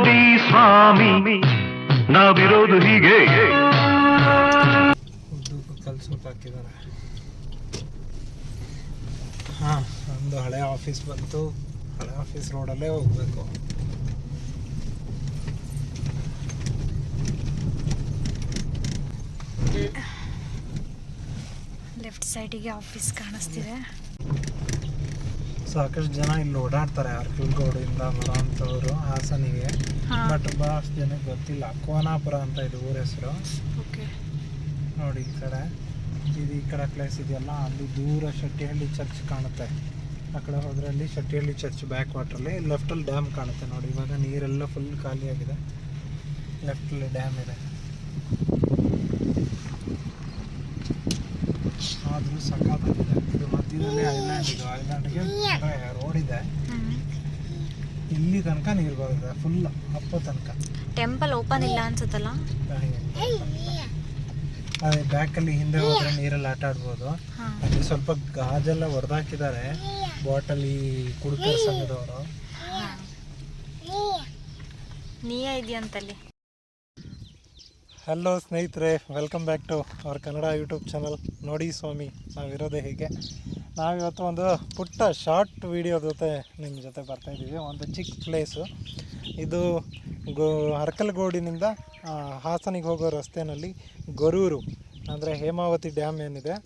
ನೋಡಿ ಸ್ವಾಮಿ ನಾವಿರೋದು ಹೀಗೆ. ಹಾಕಿದ್ದಾರೆ ಹಾ ಒಂದು ಹಳೆ ಆಫೀಸ್ ಬಂತು. ಹಳೆ ಆಫೀಸ್ ರೋಡಲ್ಲೇ ಹೋಗ್ಬೇಕು. ಲೆಫ್ಟ್ ಸೈಡಿಗೆ ಆಫೀಸ್ ಕಾಣಿಸ್ತಿದೆ. ಸಾಕಷ್ಟು ಜನ ಇಲ್ಲಿ ಓಡಾಡ್ತಾರೆ ಅರ್ಕಲ್ಗೋಡಿಂದ ಬರೋಂಥವ್ರು ಹಾಸನಿಗೆ. ಬಟ್ ಬಹಳಷ್ಟು ಜನಕ್ಕೆ ಗೊತ್ತಿಲ್ಲ. ಕೋನಾಪುರ ಅಂತ ಇದು ಊರ ಹೆಸರು. ಓಕೆ. ನೋಡಿ ಈ ಕಡೆ. ಇದು ಈ ಕಡೆ ಪ್ಲೇಸ್ ಇದೆಯಲ್ಲ ಅಲ್ಲಿ ದೂರ ಶೆಟ್ಟಿಹಳ್ಳಿ ಚರ್ಚ್ ಕಾಣುತ್ತೆ. ಆ ಕಡೆ ಹೋದ್ರೆ ಅಲ್ಲಿ ಶೆಟ್ಟಿಹಳ್ಳಿ ಚರ್ಚ್ ಬ್ಯಾಕ್ ವಾಟ್ರಲ್ಲಿ ಲೆಫ್ಟಲ್ಲಿ ಡ್ಯಾಮ್ ಕಾಣುತ್ತೆ ನೋಡಿ. ಇವಾಗ ನೀರೆಲ್ಲ ಫುಲ್ ಖಾಲಿಯಾಗಿದೆ ಲೆಫ್ಟಲ್ಲಿ ಡ್ಯಾಮ್ ಇದೆ. ಆದರೂ ಸಖತ್ತಾಗಿದೆ. ಇದು ಮಧ್ಯದಲ್ಲಿ ಐಲ್ಯಾಂಡ್ ಇದು ಐಲ್ಯಾಂಡ್ಗೆ ರೋಡ್ ಇದೆ. ಇಲ್ಲಿ ತನಕ ನೀರು ಬರುತ್ತೆ ಫುಲ್ ಅಪ್ಪ ತನಕ. ಟೆಂಪಲ್ ಓಪನ್ ಇಲ್ಲ ಅನ್ಸುತ್ತಲ್ಲ? ಅದೇ ಬ್ಯಾಕಲ್ಲಿ ಹಿಂದೆ ಹೋದ್ರೆ ನೀರಲ್ಲಿ ಆಟ ಆಡ್ಬೋದು. ಅಲ್ಲಿ ಸ್ವಲ್ಪ ಗಾಜೆಲ್ಲ ಹೊಡೆದಾಕಿದ್ದಾರೆ ಬಾಟಲಿ ಕುಡುಕರ ಸಂಘದವರು. ನೀಯ ಇದೆಯಂತಲ್ಲಿ ಹಲೋ ಸ್ನೇಹಿತರೆ ವೆಲ್ಕಮ್ ಬ್ಯಾಕ್ ಟು ಅವ್ರ ಕನ್ನಡ ಯೂಟ್ಯೂಬ್ ಚಾನಲ್ ನೋಡಿ ಸ್ವಾಮಿ, ನಾವಿರೋದೇ ಹೀಗೆ. ನಾವಿವತ್ತು ಒಂದು ಪುಟ್ಟ ಶಾರ್ಟ್ ವಿಡಿಯೋ ಜೊತೆ ನಿಮ್ಮ ಜೊತೆ ಬರ್ತಾ ಇದ್ದೀವಿ. ಒಂದು ಚಿಕ್ಕ ಪ್ಲೇಸು ಇದು ಗೋ ಅರ್ಕಲ್ಗೋಡಿನಿಂದ ಹಾಸನಿಗೆ ಹೋಗೋ ರಸ್ತೆಯಲ್ಲಿ ಗೊರೂರು, ಅಂದರೆ ಹೇಮಾವತಿ ಡ್ಯಾಮ್ ಏನಿದೆ.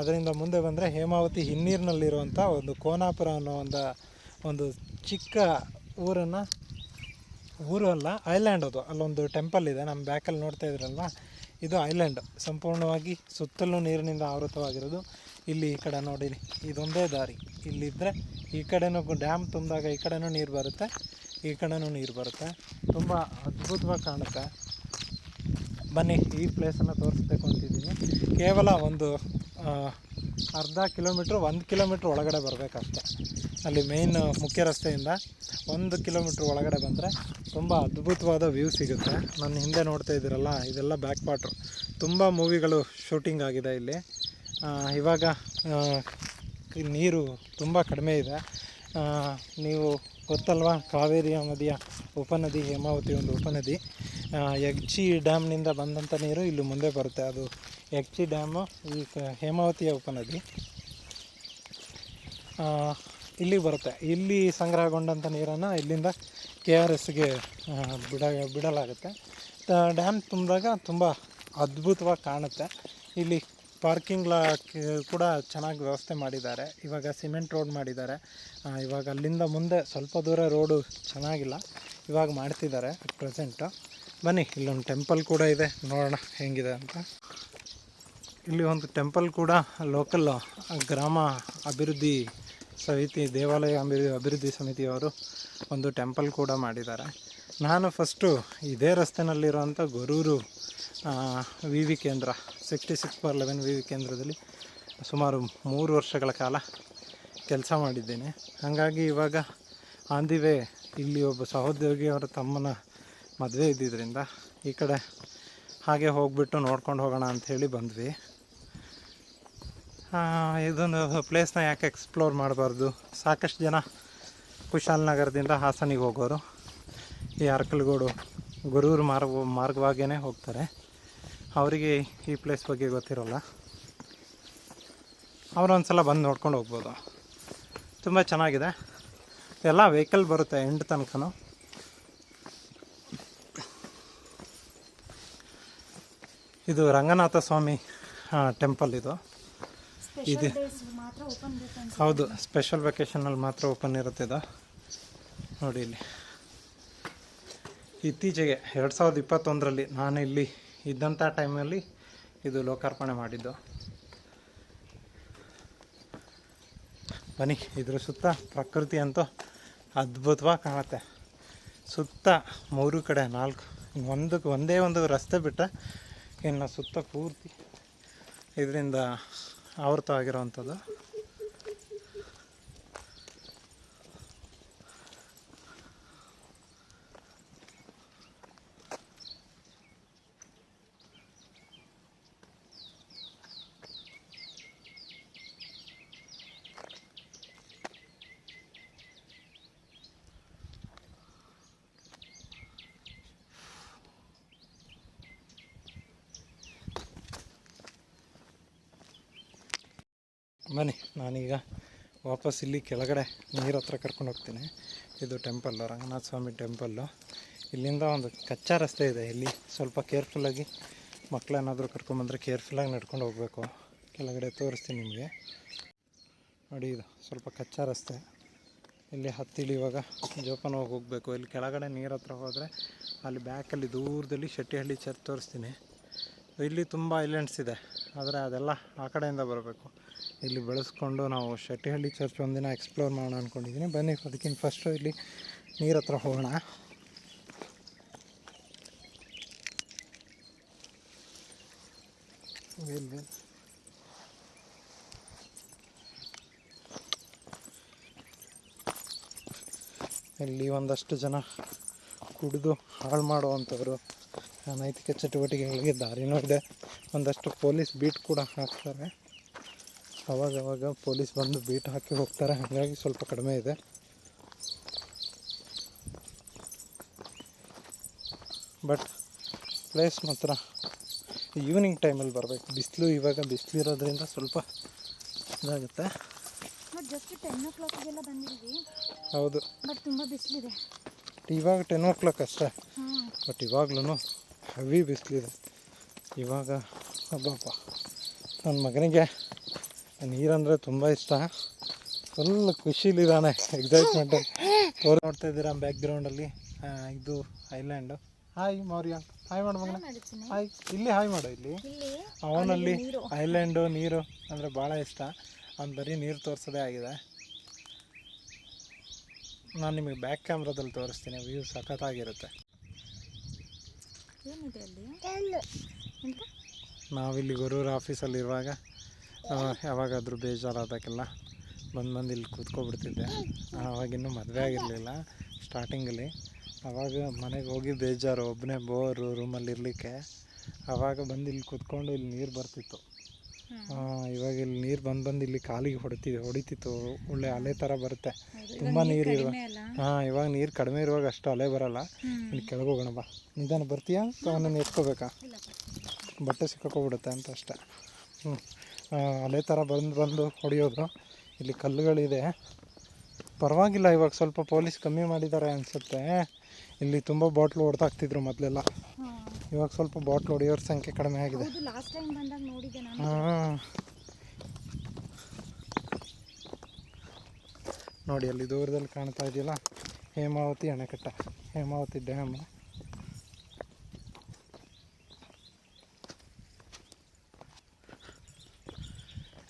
ಅದರಿಂದ ಮುಂದೆ ಬಂದರೆ ಹೇಮಾವತಿ ಹಿನ್ನೀರಿನಲ್ಲಿರುವಂಥ ಒಂದು ಕೋನಾಪುರ ಅನ್ನೋ ಒಂದು ಒಂದು ಚಿಕ್ಕ ಊರನ್ನು ಊರು ಅಲ್ಲ ಐಲ್ಯಾಂಡ್ ಅದು. ಅಲ್ಲೊಂದು ಟೆಂಪಲ್ ಇದೆ ನಮ್ಮ ಬ್ಯಾಕಲ್ಲಿ ನೋಡ್ತಾ ಇದ್ರಲ್ವ? ಇದು ಐಲ್ಯಾಂಡ್ ಸಂಪೂರ್ಣವಾಗಿ ಸುತ್ತಲೂ ನೀರಿನಿಂದ ಆವೃತವಾಗಿರೋದು. ಇಲ್ಲಿ ಈ ಕಡೆ ನೋಡಿ ಇದೊಂದೇ ದಾರಿ. ಇಲ್ಲಿದ್ದರೆ ಈ ಕಡೆನೂ ಡ್ಯಾಮ್ ತುಂಬಿದಾಗ ಈ ಕಡೆನೂ ನೀರು ಬರುತ್ತೆ, ಈ ಕಡೆನೂ ನೀರು ಬರುತ್ತೆ. ತುಂಬ ಅದ್ಭುತವಾಗಿ ಕಾಣುತ್ತೆ. ಬನ್ನಿ, ಈ ಪ್ಲೇಸನ್ನು ತೋರಿಸ್ಬೇಕು ಅಂತಿದ್ದೀನಿ ಕೇವಲ ಒಂದು ಅರ್ಧ ಕಿಲೋಮೀಟ್ರ್ ಒಂದು ಕಿಲೋಮೀಟ್ರ್ ಒಳಗಡೆ ಬರಬೇಕಷ್ಟೆ. ಅಲ್ಲಿ ಮೇಯ್ನ್ ಮುಖ್ಯ ರಸ್ತೆಯಿಂದ ಒಂದು ಕಿಲೋಮೀಟ್ರ್ ಒಳಗಡೆ ಬಂದರೆ ತುಂಬ ಅದ್ಭುತವಾದ ವ್ಯೂ ಸಿಗುತ್ತೆ. ನನ್ನ ಹಿಂದೆ ನೋಡ್ತಾ ಇದ್ದೀರಲ್ಲ, ಇದೆಲ್ಲ ಬ್ಯಾಕ್ ವಾಟ್ರು ತುಂಬ ಮೂವಿಗಳು ಶೂಟಿಂಗ್ ಆಗಿದೆ ಇಲ್ಲಿ. ಇವಾಗ ನೀರು ತುಂಬ ಕಡಿಮೆ ಇದೆ. ನೀವು ಗೊತ್ತಲ್ವಾ ಕಾವೇರಿಯ ನದಿಯ ಉಪನದಿ, ಹೇಮಾವತಿ ಒಂದು ಉಪನದಿ. ಯಗ್ಚಿ ಡ್ಯಾಮ್ನಿಂದ ಬಂದಂಥ ನೀರು ಇಲ್ಲಿ ಮುಂದೆ ಬರುತ್ತೆ. ಅದು ಯಗ್ಚಿ ಡ್ಯಾಮು ಈ ಹೇಮಾವತಿಯ ಉಪನದಿ. ಇಲ್ಲಿ ಬರುತ್ತೆ. ಇಲ್ಲಿ ಸಂಗ್ರಹಗೊಂಡಂಥ ನೀರನ್ನು ಇಲ್ಲಿಂದ ಕೆ ಆರ್ ಎಸ್ಗೆ ಬಿಡ, ಬಿಡಲಾಗುತ್ತೆ. ಡ್ಯಾಮ್ ತುಂಬಿದಾಗ ತುಂಬ ಅದ್ಭುತವಾಗಿ ಕಾಣುತ್ತೆ. ಇಲ್ಲಿ ಪಾರ್ಕಿಂಗ್ ಲಾ ಕೂಡ ಚೆನ್ನಾಗಿ ವ್ಯವಸ್ಥೆ ಮಾಡಿದ್ದಾರೆ. ಇವಾಗ ಸಿಮೆಂಟ್ ರೋಡ್ ಮಾಡಿದ್ದಾರೆ. ಇವಾಗ ಅಲ್ಲಿಂದ ಮುಂದೆ ಸ್ವಲ್ಪ ದೂರ ರೋಡು ಚೆನ್ನಾಗಿಲ್ಲ. ಇವಾಗ ಮಾಡ್ತಿದ್ದಾರೆ ಪ್ರೆಸೆಂಟು ಬನ್ನಿ, ಇಲ್ಲೊಂದು ಟೆಂಪಲ್ ಕೂಡ ಇದೆ. ನೋಡೋಣ ಹೆಂಗಿದೆ ಅಂತ. ಇಲ್ಲಿ ಒಂದು ಟೆಂಪಲ್ ಕೂಡ ಲೋಕಲ್ ಗ್ರಾಮ ಅಭಿವೃದ್ಧಿ ಸಮಿತಿ, ದೇವಾಲಯ ಅಭಿವೃದ್ಧಿ ಅಭಿವೃದ್ಧಿ ಸಮಿತಿಯವರು ಒಂದು ಟೆಂಪಲ್ ಕೂಡ ಮಾಡಿದ್ದಾರೆ. ನಾನು ಫಸ್ಟು ಇದೇ ರಸ್ತೆನಲ್ಲಿರುವಂಥ ಗೊರೂರು ವಿ ವಿ ಕೇಂದ್ರ, sixty six per eleven V V ಕೇಂದ್ರದಲ್ಲಿ ಸುಮಾರು ಮೂರು ವರ್ಷಗಳ ಕಾಲ ಕೆಲಸ ಮಾಡಿದ್ದೇನೆ. ಹಾಗಾಗಿ ಇವಾಗ ಆನ್ ಇಲ್ಲಿ ಒಬ್ಬ ಸಹೋದ್ಯೋಗಿಯವರ ತಮ್ಮನ ಮದುವೆ ಇದ್ದಿದ್ದರಿಂದ ಈ ಕಡೆ ಹಾಗೆ ಹೋಗ್ಬಿಟ್ಟು ನೋಡ್ಕೊಂಡು ಹೋಗೋಣ ಅಂಥೇಳಿ ಬಂದ್ವಿ. ಇದೊಂದು ಪ್ಲೇಸ್ನ ಯಾಕೆ ಎಕ್ಸ್ಪ್ಲೋರ್ ಮಾಡಬಾರ್ದು? ಸಾಕಷ್ಟು ಜನ ಕುಶಾಲನಗರದಿಂದ ಹಾಸನಿಗೆ ಹೋಗೋರು. ಈ ಅರ್ಕಲ್ಗೋಡು ಗುರೂರು ಮಾರ್ಗ ಮಾರ್ಗವಾಗೇ ಹೋಗ್ತಾರೆ. ಅವರಿಗೆ ಈ ಪ್ಲೇಸ್ ಬಗ್ಗೆ ಗೊತ್ತಿರೋಲ್ಲ. ಅವ್ರು ಒಂದ್ಸಲ ಬಂದು ನೋಡ್ಕೊಂಡು ಹೋಗ್ಬೋದು. ತುಂಬ ಚೆನ್ನಾಗಿದೆ. ಎಲ್ಲ ವೆಹಿಕಲ್ ಬರುತ್ತೆ ಎಂಡ್ ತನಕನೂ. ಇದು ರಂಗನಾಥ ಸ್ವಾಮಿ ಟೆಂಪಲ್ ಇದು. ಇದು. ಹೌದು ಸ್ಪೆಷಲ್ ವೆಕೇಶನಲ್ಲಿ ಮಾತ್ರ ಓಪನ್ ಇರುತ್ತೆ ಇದು. ನೋಡಿ ಇಲ್ಲಿ. ಇತ್ತೀಚೆಗೆ ಎರಡು ಸಾವಿರದ ಇಪ್ಪತ್ತೊಂದರಲ್ಲಿ ನಾನು ಇಲ್ಲಿ ಇದ್ದಂಥ ಟೈಮಲ್ಲಿ ಇದು ಲೋಕಾರ್ಪಣೆ ಮಾಡಿದ್ದು. ಬನ್ನಿ ಇದ್ರ ಸುತ್ತ ಪ್ರಕೃತಿ ಅಂತೂ ಅದ್ಭುತವಾಗಿ ಕಾಣುತ್ತೆ. ಸುತ್ತ ಮೂರು ಕಡೆ ನಾಲ್ಕು ಒಂದಕ್ಕೆ ಒಂದೇ ಒಂದು ರಸ್ತೆ ಬಿಟ್ಟರೆ ಇನ್ನು ಸುತ್ತ ಪೂರ್ತಿ ಇದರಿಂದ ಆವೃತವಾಗಿರುವಂಥದ್ದು ಬನ್ನಿ, ನಾನೀಗ ವಾಪಸ್ ಇಲ್ಲಿ ಕೆಳಗಡೆ ನೀರ ಹತ್ರ ಕರ್ಕೊಂಡು ಹೋಗ್ತೀನಿ. ಇದು ಟೆಂಪಲ್ಲು, ರಂಗನಾಥ ಸ್ವಾಮಿ ಟೆಂಪಲ್ಲು. ಇಲ್ಲಿಂದ ಒಂದು ಕಚ್ಚಾ ರಸ್ತೆ ಇದೆ. ಇಲ್ಲಿ ಸ್ವಲ್ಪ ಕೇರ್ಫುಲ್ಲಾಗಿ ಮಕ್ಕಳೇನಾದರೂ ಕರ್ಕೊಂಬಂದರೆ ಕೇರ್ಫುಲ್ಲಾಗಿ ನಡ್ಕೊಂಡು ಹೋಗಬೇಕು. ಕೆಳಗಡೆ ತೋರಿಸ್ತೀನಿ ನಿಮಗೆ. ನೋಡಿ ಇದು, ಸ್ವಲ್ಪ ಕಚ್ಚಾ ರಸ್ತೆ. ಇಲ್ಲಿ ಹತ್ತಿಳಿ ಇವಾಗ ಜೋಪಾನ ಹೋಗಿ ಹೋಗಬೇಕು. ಇಲ್ಲಿ ಕೆಳಗಡೆ ನೀರು ಹತ್ರ ಹೋದರೆ ಅಲ್ಲಿ ಬ್ಯಾಕಲ್ಲಿ ದೂರದಲ್ಲಿ ಶೆಟ್ಟಿಹಳ್ಳಿ ಚರ್ಚ್ ತೋರಿಸ್ತೀನಿ. ಇಲ್ಲಿ ತುಂಬ ಐಲ್ಯಾಂಡ್ಸ್ ಇದೆ. ಆದರೆ ಅದೆಲ್ಲ ಆ ಕಡೆಯಿಂದ ಬರಬೇಕು. ಇಲ್ಲಿ ಬೆಳೆಸ್ಕೊಂಡು ನಾವು ಶೆಟ್ಟಿಹಳ್ಳಿ ಚರ್ಚ್ ಒಂದಿನ ಎಕ್ಸ್ಪ್ಲೋರ್ ಮಾಡೋಣ ಅಂದ್ಕೊಂಡಿದ್ದೀನಿ ಬನ್ನಿ ಅದಕ್ಕಿಂತ ಫಸ್ಟು ಇಲ್ಲಿ ನೀರ ಹತ್ರ ಹೋಗೋಣ. ಇಲ್ಲಿ. ಇಲ್ಲಿ ಒಂದಷ್ಟು ಜನ ಕುಡಿದು ಹಾಳು ಮಾಡುವಂಥವ್ರು. ಅನೈತಿಕ ಚಟುವಟಿಕೆಗಳಿಗೆ ದಾರಿನೂ ಇದೆ ಒಂದಷ್ಟು ಪೊಲೀಸ್ ಬೀಟ್ ಕೂಡ ಹಾಕ್ತಾರೆ. ಅವಾಗವಾಗ ಅವಾಗ ಪೊಲೀಸ್ ಬಂದು ಬೀಟ್ ಹಾಕಿ ಹೋಗ್ತಾರೆ. ಹಾಗಾಗಿ ಸ್ವಲ್ಪ ಕಡಿಮೆ ಇದೆ. ಬಟ್ ಪ್ಲೇಸ್ ಮಾತ್ರ ಈವ್ನಿಂಗ್ ಟೈಮಲ್ಲಿ ಬರಬೇಕು. ಬಿಸಿಲು ಇವಾಗ ಬಿಸಿಲು ಇರೋದ್ರಿಂದ ಸ್ವಲ್ಪ ಇದಾಗುತ್ತೆ. ಹೌದು. ಬಟ್ ತುಂಬ ಬಿಸಿಲಿದೆ. ಇವಾಗ ಟೆನ್ ಓ ಕ್ಲಾಕ್ ಅಷ್ಟೇ ಬಟ್ ಇವಾಗ್ಲೂ ಹೆವಿ ಬಿಸಿಲಿದೆ. ಇವಾಗ ಹಬ್ಬಪ್ಪ ನನ್ನ ಮಗನಿಗೆ ನೀರಂದರೆ ತುಂಬ ಇಷ್ಟ. ಫುಲ್ ಖುಷಿಲಿದ್ದಾನೆ ಎಕ್ಸೈಟ್ಮೆಂಟ್ ತೋರ್ ನೋಡ್ತಾ ಇದ್ದೀರಾ ಬ್ಯಾಕ್ಗ್ರೌಂಡಲ್ಲಿ ಇದು ಐಲ್ಯಾಂಡು ಹಾಯ್ ಮೌರ್ಯ ಹಾಯ್ ಮಾಡು ಮಗನ. ಹಾಯ್ ಇಲ್ಲಿ ಹಾಯ್ ಮಾಡು ಇಲ್ಲಿ. ಇಲ್ಲಿ? ಅವನಲ್ಲಿ ಐಲ್ಯಾಂಡು ನೀರು. ಅಂದರೆ ಭಾಳ ಇಷ್ಟ. ಅವ್ನು ಬರೀ ನೀರು ತೋರಿಸೋದೇ ಆಗಿದೆ. ನಾನು ನಿಮಗೆ ಬ್ಯಾಕ್ ಕ್ಯಾಮ್ರಾದಲ್ಲಿ ತೋರಿಸ್ತೀನಿ ವ್ಯೂ ಸಖತ್ತಾಗಿರುತ್ತೆ. ಏನಿದೆ ಅಲ್ಲಿ? ಎಂತ? ನಾವಿಲ್ಲಿ ಗೊರೂರು ಆಫೀಸಲ್ಲಿರುವಾಗ ಯಾವಾಗಾದರೂ ಬೇಜಾರಾದಾಗೆಲ್ಲ ಬಂದು ಬಂದು ಇಲ್ಲಿ ಕೂತ್ಕೊಬಿಡ್ತಿದ್ದೆ. ಆವಾಗಿನ್ನೂ ಮದುವೆ ಆಗಿರಲಿಲ್ಲ ಸ್ಟಾರ್ಟಿಂಗಲ್ಲಿ ಆವಾಗ ಮನೆಗೆ ಹೋಗಿ ಬೇಜಾರು ಒಬ್ಬನೇ ಬೋರು ರೂಮಲ್ಲಿ ಇರಲಿಕ್ಕೆ ಆವಾಗ ಬಂದು ಇಲ್ಲಿ ಕೂತ್ಕೊಂಡು ಇಲ್ಲಿ ನೀರು ಬರ್ತಿತ್ತು. ಇವಾಗ ಇಲ್ಲಿ ನೀರು ಬಂದು ಬಂದು ಇಲ್ಲಿ ಕಾಲಿಗೆ ಹೊಡಿತಿದೆ ಹೊಡಿತಿತ್ತು. ಒಳ್ಳೆ ಅಲೆ ಥರ ಬರುತ್ತೆ. ತುಂಬ ನೀರು ಇರುವ ಹಾಂ ಇವಾಗ ನೀರು ಕಡಿಮೆ ಇರುವಾಗ ಅಷ್ಟು ಅಲೆ ಬರಲ್ಲ. ಇಲ್ಲಿ ಕೆಳಗೆ ಹೋಗೋಣ ಬಾ. ನಿಧಾನ ಬರ್ತೀಯಾ ಅವನನ್ನು ಎತ್ಕೋಬೇಕಾ? ಬಟ್ಟೆ ಸಿಕ್ಕಾಕೊಬಿಡುತ್ತೆ ಅಂತ ಅಷ್ಟೆ. ಹ್ಞೂ ಅಲೆ ಥರ ಬಂದು ಬಂದು ಹೊಡೆಯೋದು. ಇಲ್ಲಿ ಕಲ್ಲುಗಳಿದೆ. ಪರವಾಗಿಲ್ಲ ಇವಾಗ ಸ್ವಲ್ಪ ಪೊಲೀಸ್ ಕಮ್ಮಿ ಮಾಡಿದ್ದಾರೆ ಅನಿಸುತ್ತೆ. ಇಲ್ಲಿ ತುಂಬ ಬಾಟ್ಲು ಹೊಡೆದಾಕ್ತಿದ್ರು ಮೊದಲೆಲ್ಲ. ಇವಾಗ ಸ್ವಲ್ಪ ಬಾಟ್ಲ್ ಹೊಡೆಯೋರ ಸಂಖ್ಯೆ ಕಡಿಮೆ ಆಗಿದೆ. ಲಾಸ್ಟ್ ಟೈಮ್ ಬಂದಾಗ ನೋಡಿದೆ ನಾನು. ಹಾಂ. ನೋಡಿ ಅಲ್ಲಿ ದೂರದಲ್ಲಿ ಕಾಣ್ತಾ ಇದೆಯಲ್ಲ? ಹೇಮಾವತಿ ಅಣೆಕಟ್ಟ. ಹೇಮಾವತಿ ಡ್ಯಾಮ್.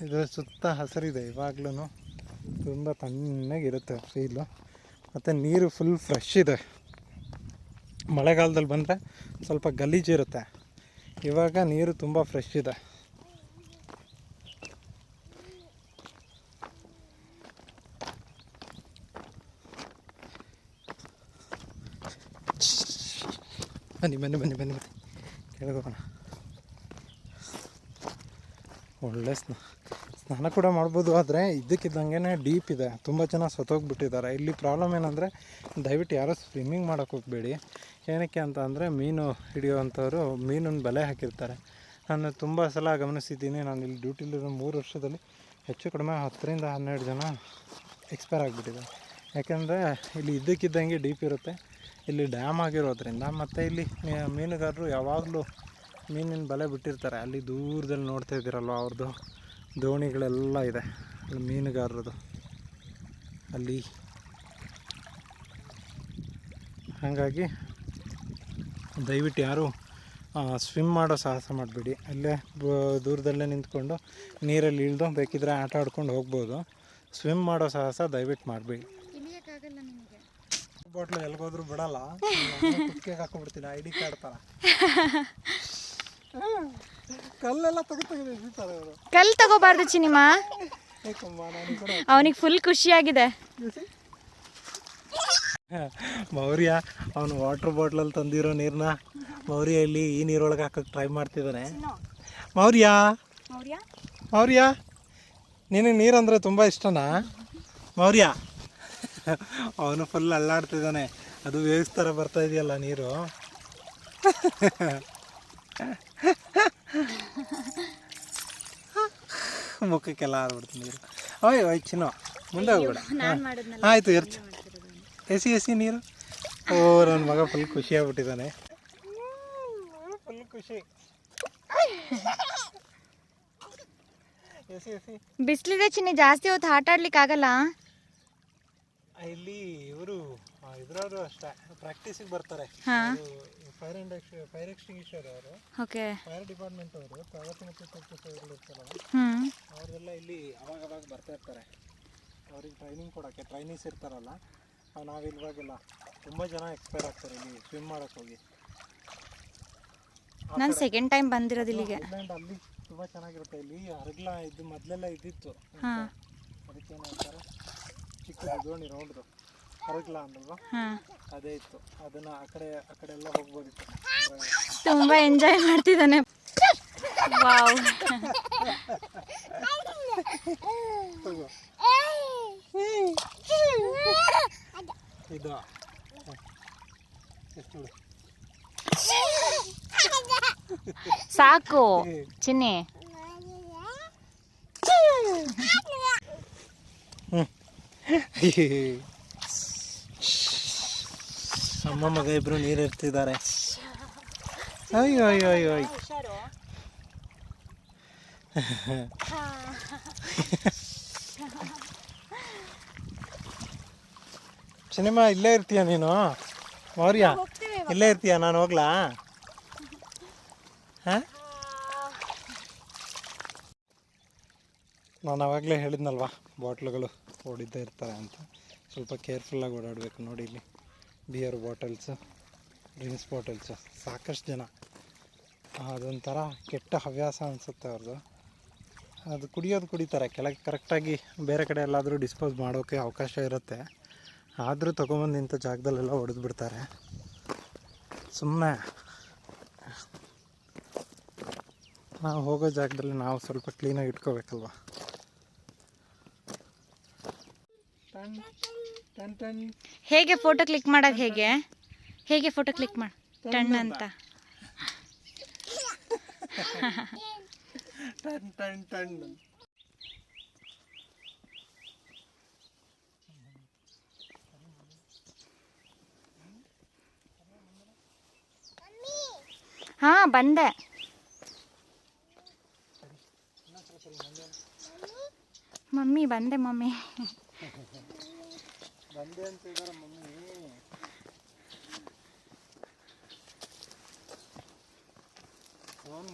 ಇದು ಸುತ್ತ ಹಸಿರಿದೆ ಇವಾಗ್ಲೂ ತುಂಬ ತಣ್ಣಗಿರುತ್ತೆ ಫೀಲು ಮತ್ತು ನೀರು ಫುಲ್ ಫ್ರೆಶ್ ಇದೆ. ಮಳೆಗಾಲದಲ್ಲಿ ಬಂದರೆ ಸ್ವಲ್ಪ ಗಲೀಜಿರುತ್ತೆ ಇವಾಗ ನೀರು ತುಂಬ ಫ್ರೆಶ್ ಇದೆ. ಬನ್ನಿ ಬನ್ನಿ ಬನ್ನಿ ಬನ್ನಿ ಬನ್ನಿ ಕೆಳಗೋಣ ಒಳ್ಳೆ ಸ್ನ ಸ್ನಾನ ಕೂಡ ಮಾಡ್ಬೋದು. ಆದರೆ ಇದ್ದಕ್ಕಿದ್ದಂಗೆ ಡೀಪ್ ಇದೆ. ತುಂಬ ಜನ ಸತ್ತೋಗ್ಬಿಟ್ಟಿದ್ದಾರೆ. ಇಲ್ಲಿ ಪ್ರಾಬ್ಲಮ್ ಏನಂದರೆ, ದಯವಿಟ್ಟು ಯಾರೂ ಸ್ವಿಮ್ಮಿಂಗ್ ಮಾಡೋಕ್ಕೆ ಹೋಗಬೇಡಿ. ಏನಕ್ಕೆ ಅಂತ ಅಂದರೆ, ಮೀನು ಹಿಡಿಯುವಂಥವ್ರು ಮೀನನ್ನು ಬಲೆ ಹಾಕಿರ್ತಾರೆ. ನಾನು ತುಂಬ ಸಲ ಗಮನಿಸಿದ್ದೀನಿ. ನಾನು ಇಲ್ಲಿ ಡ್ಯೂಟಿಲಿರೋ ಮೂರು ವರ್ಷದಲ್ಲಿ. ಹೆಚ್ಚು ಕಡಿಮೆ ಹತ್ತರಿಂದ ಹನ್ನೆರಡು ಜನ ಎಕ್ಸ್ಪೈರ್ ಆಗಿಬಿಟ್ಟಿದ್ದಾರೆ. ಯಾಕೆಂದರೆ, ಇಲ್ಲಿ ಇದ್ದಕ್ಕಿದ್ದಂಗೆ ಡೀಪ್ ಇರುತ್ತೆ. ಇಲ್ಲಿ ಡ್ಯಾಮ್ ಆಗಿರೋದ್ರಿಂದ ಮತ್ತು ಇಲ್ಲಿ ಮೀನುಗಾರರು ಯಾವಾಗಲೂ ಮೀನಿನ ಬಲೆ ಬಿಟ್ಟಿರ್ತಾರೆ. ಅಲ್ಲಿ ದೂರದಲ್ಲಿ ನೋಡ್ತಾ ಇದ್ದೀರಲ್ವ ಅವ್ರದ್ದು ದೋಣಿಗಳೆಲ್ಲ ಇದೆ. ಅಲ್ಲಿ ಮೀನುಗಾರರದು. ಅಲ್ಲಿ. ಹಾಗಾಗಿ ದಯವಿಟ್ಟು ಯಾರು ಸ್ವಿಮ್ ಮಾಡೋ ಸಾಹಸ ಮಾಡಬೇಡಿ. ಅಲ್ಲೇ ದೂರದಲ್ಲೇ ನಿಂತ್ಕೊಂಡು ನೀರಲ್ಲಿ ಇಳಿದು ಬೇಕಿದ್ರೆ ಆಟ ಆಡ್ಕೊಂಡು ಹೋಗ್ಬೋದು. ಸ್ವಿಮ್ ಮಾಡೋ ಸಾಹಸ ದಯವಿಟ್ಟು ಮಾಡಬೇಡಿ. ಬಾಟ್ಲು ಎಲ್ಗೋದ್ರು ಬಿಡಲ್ಲ. ಹಾಕೊಂಡ್ಬಿಡ್ತೀನಿ ಐ ಡಿ ಕಾರ್ಡ್ ಥರ ಕಲ್ಲೆಲ್ಲ ತೆಗೆದು ತೆಗೆದು ಎಸಿತಾರೆ ಅವರು ಕಲ್ ತಗೋಬಾರ್ದು ಚಿನಿಮಾ. ಏಕಮ್ಮ ನಾನು ಕೂಡ ಅವನಿಗೆ ಫುಲ್ ಖುಷಿಯಾಗಿದೆ. ಮೌರ್ಯ ಅವನು ವಾಟರ್ ಬಾಟ್ಲಲ್ಲಿ ತಂದಿರೋ ನೀರನ್ನ ಮೌರ್ಯ ಇಲ್ಲಿ ಈ ನೀರೊಳಗೆ ಹಾಕಕ್ಕೆ ಟ್ರೈ ಮಾಡ್ತಿದ್ದಾನೆ. ಮೌರ್ಯ? ಮೌರ್ಯ? ಮೌರ್ಯ? ನಿನಗೆ ನೀರಂದರೆ ತುಂಬ ಇಷ್ಟನಾ? ಮೌರ್ಯ? ಅವನು ಫುಲ್ ಅಲ್ಲಾಡ್ತಿದ್ದಾನೆ. ಅದು ವೇವ್ಸ್ ಥರ ಬರ್ತಾ ಇದೆಯಲ್ಲ ನೀರು. ಮುಖಕ್ಕೆಲ್ಲ ಆಗ್ಬಿಡ್ತೀನಿ ನೀರು. ಓಯ್ ಓಯ್ ಚಿನ್ನು. ಮುಂದೆ ಹೋಗ್ಬಿಡ. ಆಯಿತು ಎರ್ಚು. ಎಸಿ ಎಸಿ ನೀರು? ಓ ನನ್ನ ಮಗ ಫುಲ್ ಖುಷಿ ಆಗ್ಬಿಟ್ಟಿದ್ದಾನೆ. ಫುಲ್ ಖುಷಿ ಬಿಸಿಲಿದೆ ಚಿನ್ನಿ ಜಾಸ್ತಿ ಹೊತ್ತು ಆಟ ಆಡ್ಲಿಕ್ಕೆ ಆಗಲ್ಲ ಇಲ್ಲಿ ಇವರು ಇದ್ರವರು ಅಷ್ಟೇ. ಪ್ರಾಕ್ಟೀಸಿಗೆ ಬರ್ತಾರೆ. ಫೈರ್ ಅಂಡ್ ಫೈರ್ ಎಕ್ಸ್ಟಿಂಗ್ವಿಷರ್ ಅವರು. ಓಕೆ. ಫೈರ್ ಡಿಪಾರ್ಟ್ಮೆಂಟ್ ಅವರು ಮತ್ತು ತಪ್ಪು ಇರ್ತಾರಲ್ಲ ಅವರೆಲ್ಲ ಇಲ್ಲಿ ಅವಾಗ ಅವಾಗ ಬರ್ತಾ ಇರ್ತಾರೆ. ಅವ್ರಿಗೆ ಟ್ರೈನಿಂಗ್ ಕೊಡಕ್ಕೆ ಟ್ರೈನೀಸ್ ಇರ್ತಾರಲ್ಲ ನಾವು ಇವಾಗೆಲ್ಲ ತುಂಬ ಜನ ಎಕ್ಸ್ಪೈರ್ ಆಗ್ತಾರೆ ಇಲ್ಲಿ ಸ್ವಿಮ್ ಮಾಡೋಕ್ಕೆ ಹೋಗಿ. ನಾನು ಸೆಕೆಂಡ್ ಟೈಮ್ ಬಂದಿರೋದು ಇಲ್ಲಿಗೆ. ಅಲ್ಲಿ ತುಂಬ ಚೆನ್ನಾಗಿರುತ್ತೆ. ಇಲ್ಲಿ ಹರಗ್ಲ ಇದ್ದು ಮೊದಲೆಲ್ಲ ಇದ್ದಿತ್ತು. ಅದಕ್ಕೆ ಏನಂತಾರೆ ಹೇಳ್ತಾರೆ? ಚಿಕ್ಕದು ದೋಣಿ ರೌಂಡ್ದು ಹರಗ್ಲ ಅಂದಲ್ವಾ? ಹಾ. ಅದೇ ಇತ್ತು. ಅದನ್ನ ಆ ಕಡೆ ಆ ಕಡೆ ಎಲ್ಲ ಹೋಗ್ಬೋದಿತ್ತು. ತುಂಬಾ ಎಂಜಾಯ್ ಮಾಡ್ತಿದ್ದಾನೆ. ವಾವ್. ಇದು. ಎಷ್ಟು? ಸಾಕು. ಚಿನ್ನಿ. ಅಮ್ಮ ಮಗ ಇಬ್ರು ನೀರು ಇರ್ತಿದ್ದಾರೆ. ಅಯ್ಯೋ ಅಯ್ಯೋ ಅಯ್ಯೋ ಅಯ್ಯೋ. ಸಿನಿಮಾ ಇಲ್ಲೇ ಇರ್ತೀಯ ನೀನು? ಮೌರ್ಯ ಇಲ್ಲೇ ಇರ್ತೀಯ? ನಾನು ಹೋಗ್ಲಾ? ಹಾಂ? ನಾನು ಅವಾಗಲೇ ಹೇಳಿದ್ನಲ್ವಾ ಬಾಟ್ಲುಗಳು. ಓಡಿದ್ದೇ ಇರ್ತಾರೆ ಅಂತ. ಸ್ವಲ್ಪ ಕೇರ್ಫುಲ್ಲಾಗಿ ಓಡಾಡಬೇಕು ನೋಡಿ ಇಲ್ಲಿ. ಬಿಯರ್ ಬಾಟಲ್ಸು ಡ್ರಿಂಕ್ಸ್ ಬಾಟಲ್ಸು ಸಾಕಷ್ಟು ಜನ. ಅದೊಂಥರ ಕೆಟ್ಟ ಹವ್ಯಾಸ ಅನಿಸುತ್ತೆ ಅವ್ರದ್ದು ಅದು ಕುಡಿಯೋದು ಕುಡಿತಾರೆ. ಕೆಳಗೆ ಕರೆಕ್ಟಾಗಿ ಬೇರೆ ಕಡೆ ಎಲ್ಲಾದರೂ ಡಿಸ್ಪೋಸ್ ಮಾಡೋಕ್ಕೆ ಅವಕಾಶ ಇರುತ್ತೆ. ಆದರೂ ತೊಗೊಂಬಂದು ಇಂಥ ಜಾಗದಲ್ಲೆಲ್ಲ ಹೊಡೆದು ಬಿಡ್ತಾರೆ. ಸುಮ್ಮನೆ ನಾವು ಹೋಗೋ ಜಾಗದಲ್ಲಿ ನಾವು ಸ್ವಲ್ಪ ಕ್ಲೀನಾಗಿ ಇಟ್ಕೋಬೇಕಲ್ವ ಟನ್ ಟನ್ ಟನ್ ಹೇಗೆ ಫೋಟೋ ಕ್ಲಿಕ್ ಮಾಡೋದು ಹೇಗೆ? ಹೇಗೆ ಫೋಟೋ ಕ್ಲಿಕ್ ಮಾಡಿ ಟಣ್ ಅಂತ. ಹಾ ಬಂದೆ. ಮಮ್ಮಿ ಬಂದೆ ಮಮ್ಮಿ. ಬಂದೆ ಅಂತ ಇದ್ದಾರೆ ಮಮ್ಮಿ.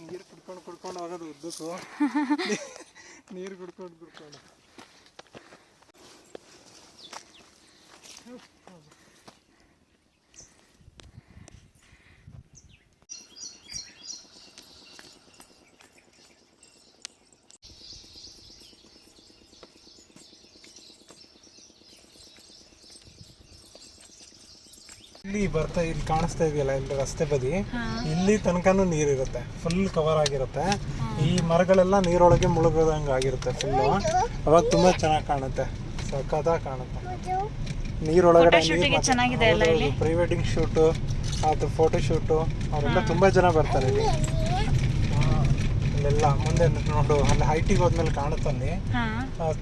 ನೀರು ಕುಡ್ಕೊಂಡು ಕುಡ್ಕೊಂಡು ಹೋಗೋದು ಉದ್ದಕ್ಕೂ. ನೀರು ಕುಡ್ಕೊಂಡು ಕುಡ್ಕೊಂಡು. ಇಲ್ಲಿ ಬರ್ತಾ ಇಲ್ಲಿ ಕಾಣಿಸ್ತಾ ಇದೆಯಲ್ಲ ಇಲ್ಲಿ ರಸ್ತೆ ಬದಿ? ಇಲ್ಲಿ ತನಕನೂ ನೀರಿರುತ್ತೆ. ಫುಲ್ ಕವರ್ ಆಗಿರುತ್ತೆ. ಈ ಮರಗಳೆಲ್ಲ ನೀರೊಳಗೆ ಮುಳುಗೋದಂಗೆ ಆಗಿರುತ್ತೆ ಫುಲ್ಲು ಅವಾಗ ತುಂಬಾ ಚೆನ್ನಾಗಿ ಕಾಣುತ್ತೆ. ಸಖತ್ತಾಗಿ ಕಾಣುತ್ತೆ. ನೀರೊಳಗಡೆ? ಪ್ರೀ ವೆಡ್ಡಿಂಗ್ ಶೂಟು ಅದು ಫೋಟೋ ಶೂಟು ಅವರೆಲ್ಲ ತುಂಬಾ ಜನ ಬರ್ತಾರೆ ಇಲ್ಲಿ. ಇಲ್ಲೆಲ್ಲ ಮುಂದೆ ನೋಡು ಅಲ್ಲಿ ಹೈಟಿಗೆ ಹೋದ್ಮೇಲೆ ಕಾಣುತ್ತಲ್ಲಿ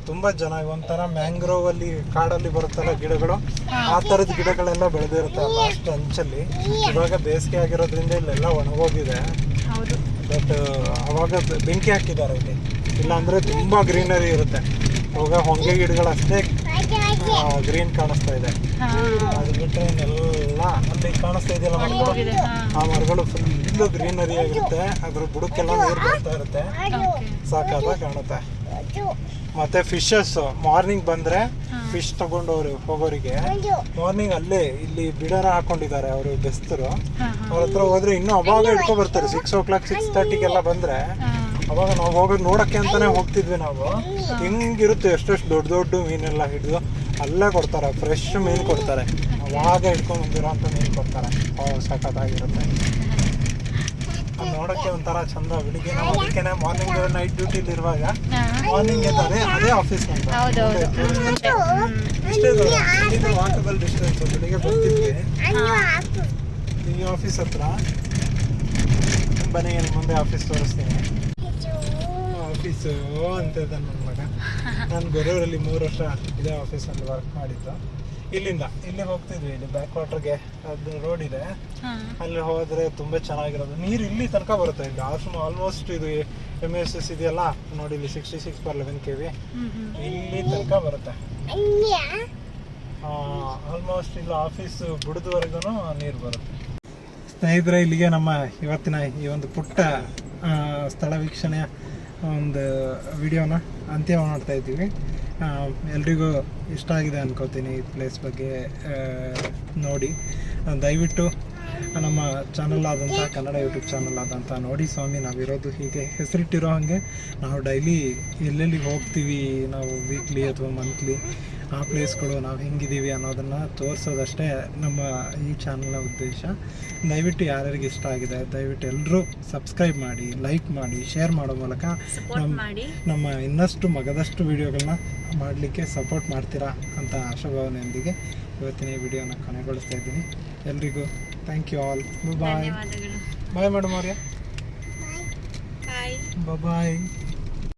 ತುಂಬಾ ಜನ ಒಂಥರ ಮ್ಯಾಂಗ್ರೋವ್ ಅಲ್ಲಿ ಕಾಡಲ್ಲಿ ಬರುತ್ತಲ್ಲ ಗಿಡಗಳು? ಆ ತರದ ಗಿಡಗಳೆಲ್ಲ ಬೆಳೆದಿರುತ್ತೆ ಲಾಸ್ಟ್ ಅಂಚಲ್ಲಿ. ಇವಾಗ ಬೇಸಿಗೆ ಆಗಿರೋದ್ರಿಂದ ಇಲ್ಲೆಲ್ಲ ಒಣಗೋಗಿದೆ. ಬಟ್ ಅವಾಗ ಬೆಂಕಿ ಹಾಕಿದ್ದಾರೆ ಇಲ್ಲಿ. ಇಲ್ಲಾಂದ್ರೆ ತುಂಬಾ ಗ್ರೀನರಿ ಇರುತ್ತೆ. ಇವಾಗ ಹೊಂಗೆ ಗಿಡಗಳಷ್ಟೇ ಗ್ರೀನ್ ಕಾಣಿಸ್ತಾ ಇದೆ. ಅದ್ರ ಅದು ಬಿಟ್ಟರೆ ಇನ್ನೆಲ್ಲ ಅಲ್ಲಿ ಕಾಣಿಸ್ತಾ ಇದೆಯಲ್ಲ ಮರಗಳು? ಆ ಮರಗಳು ಫುಲ್ ಗ್ರೀನರಿ ಆಗಿರುತ್ತೆ. ಅದ್ರ ಬುಡಕ್ಕೆಲ್ಲ ನೀರು ಬರ್ತಾ ಇರುತ್ತೆ. ಸಾಕಾದ ಕಾಣುತ್ತೆ. ಮತ್ತೆ ಫಿಶಸ್ ಮಾರ್ನಿಂಗ್ ಬಂದ್ರೆ ಫಿಶ್ ತಗೊಂಡವ್ರು ಹೋಗೋರಿಗೆ ಮಾರ್ನಿಂಗ್ ಅಲ್ಲೇ ಇಲ್ಲಿ ಬಿಡರ ಹಾಕೊಂಡಿದ್ದಾರೆ ಅವರು ಬೆಸ್ತರು ಅವ್ರ ಹತ್ರ ಹೋದ್ರೆ ಇನ್ನೂ ಅವಾಗ ಹಿಡ್ಕೊ ಬರ್ತಾರೆ ಸಿಕ್ಸ್ ಓ ಕ್ಲಾಕ್ ಸಿಕ್ಸ್ ತರ್ಟಿಗೆಲ್ಲ ಬಂದ್ರೆ ಅವಾಗ ನಾವು ಹೋಗೋದು ನೋಡಕ್ಕೆ ಅಂತಾನೆ ಹೋಗ್ತಿದ್ವಿ ನಾವು. ಹೆಂಗಿರುತ್ತೆ ಎಷ್ಟೆಷ್ಟು ದೊಡ್ಡ ದೊಡ್ಡ ಮೀನೆಲ್ಲ ಹಿಡಿದು. ಅಲ್ಲೇ ಕೊಡ್ತಾರೆ ಫ್ರೆಶ್ ಮೀನು ಕೊಡ್ತಾರೆ. ಅವಾಗ ಹಿಡ್ಕೊಂಡು ಬಂದಿರೋ ಅಂತ ಮೀನು ಕೊಡ್ತಾರೆ. ಅವಾಗ ಸಖತ್ತಾಗಿರುತ್ತೆ. ನೋಡೋಕ್ಕೆ ಒಂಥರ ಚಂದ ಬೆಳಿಗ್ಗೆ ನಾವು ಅದಕ್ಕೆ ಮಾರ್ನಿಂಗ್ ನೈಟ್ ಡ್ಯೂಟಿಲಿ ಇರುವಾಗ ಮಾರ್ನಿಂಗ್ ಅದೇ ಅದೇ ಆಫೀಸ್ ಅಂತ ಇಷ್ಟೇ ವಾಕಬಲ್ ಡಿಸ್ಟೆನ್ಸ್ ಬೆಳಿಗ್ಗೆ ಬರ್ತಿದ್ವಿ. ಈ ಆಫೀಸ್ ಹತ್ರ. ಬನ್ನಿ ಇಲ್ಲಿ ಮುಂದೆ ಆಫೀಸ್ ತೋರಿಸ್ತೀನಿ. ಆಫೀಸು ಅಂತ ನನ್ನ ಮಗ. ನಾನು ಬೇರೆಯವರಲ್ಲಿ ಮೂರು ವರ್ಷ ಇದೇ ಆಫೀಸಲ್ಲಿ ವರ್ಕ್ ಮಾಡಿದ್ದು. ಇಲ್ಲಿಂದ ಇಲ್ಲಿ ಹೋಗ್ತಿದ್ವಿ ಇಲ್ಲಿ ಬ್ಯಾಕ್ ವಾಟರ್ಗೆ ಅದು ರೋಡ್ ಇದೆ. ಅಲ್ಲಿ ಹೋದ್ರೆ ತುಂಬಾ ಚೆನ್ನಾಗಿರೋದು. ನೀರು ಇಲ್ಲಿ ತನಕ ಬರುತ್ತೆ. ಇಲ್ಲಿ ಆಲ್ಮೋಸ್ಟ್ ಇದು ಎಂ ಎಸ್ ಎಸ್ ಇದೆಯಲ್ಲ? ನೋಡಿ ಇಲ್ಲಿ sixty six per eleven K V ಇಲ್ಲಿ ತನಕ ಬರುತ್ತೆ. ಆಲ್ಮೋಸ್ಟ್ ಇಲ್ಲಿ ಆಫೀಸ್ ಬುಡದವರೆಗೂ ನೀರು ಬರುತ್ತೆ. ಸ್ನೇಹಿತರೆ ಇಲ್ಲಿಗೆ ನಮ್ಮ ಇವತ್ತಿನ ಈ ಒಂದು ಪುಟ್ಟ ಸ್ಥಳ ವೀಕ್ಷಣೆಯ ಒಂದು ವಿಡಿಯೋನ ಅಂತ್ಯ ಮಾಡ್ತಾ ಇದ್ದೀವಿ. ಎಲ್ರಿಗೂ ಇಷ್ಟ ಆಗಿದೆ ಅನ್ಕೋತೀನಿ ಈ ಪ್ಲೇಸ್ ಬಗ್ಗೆ ನೋಡಿ. ದಯವಿಟ್ಟು ನಮ್ಮ ಚಾನಲ್ ಆದಂಥ ಕನ್ನಡ ಯೂಟ್ಯೂಬ್ ಚಾನಲ್ ಆದಂಥ ನೋಡಿ ಸ್ವಾಮಿ ನಾವಿರೋದು ಹೀಗೆ ಹೆಸರಿಟ್ಟಿರೋ ಹಾಗೆ. ನಾವು ಡೈಲಿ ಎಲ್ಲೆಲ್ಲಿ ಹೋಗ್ತೀವಿ ನಾವು ವೀಕ್ಲಿ ಅಥವಾ ಮಂತ್ಲಿ ಆ ಪ್ಲೇಸ್ಗಳು ನಾವು ಹೆಂಗಿದ್ದೀವಿ ಅನ್ನೋದನ್ನು ತೋರಿಸೋದಷ್ಟೇ ನಮ್ಮ ಈ ಚಾನಲ್ನ ಉದ್ದೇಶ. ದಯವಿಟ್ಟು ಯಾರ್ಯಾರಿಗೆ ಇಷ್ಟ ಆಗಿದೆ ದಯವಿಟ್ಟು ಎಲ್ಲರೂ ಸಬ್ಸ್ಕ್ರೈಬ್ ಮಾಡಿ ಲೈಕ್ ಮಾಡಿ ಶೇರ್ ಮಾಡೋ ಮೂಲಕ ನಮ್ಮ ನಮ್ಮ ಇನ್ನಷ್ಟು ಮಗದಷ್ಟು ವಿಡಿಯೋಗಳನ್ನ ಮಾಡಲಿಕ್ಕೆ ಸಪೋರ್ಟ್ ಮಾಡ್ತೀರಾ ಅಂತ ಆಶಾಭಾವನೆಯೊಂದಿಗೆ ಇವತ್ತಿನ ಈ ವಿಡಿಯೋನ ಕೊನೆಗೊಳಿಸ್ತಾ ಇದ್ದೀನಿ. ಎಲ್ರಿಗೂ ಥ್ಯಾಂಕ್ ಯು ಆಲ್ ಬಾಯ್ ಧನ್ಯವಾದಗಳು ಬಾಯ್ ಮೇಡಮ್ ಅವ್ರಿಗೆ ಬಾಯ್ ಬಾಯ್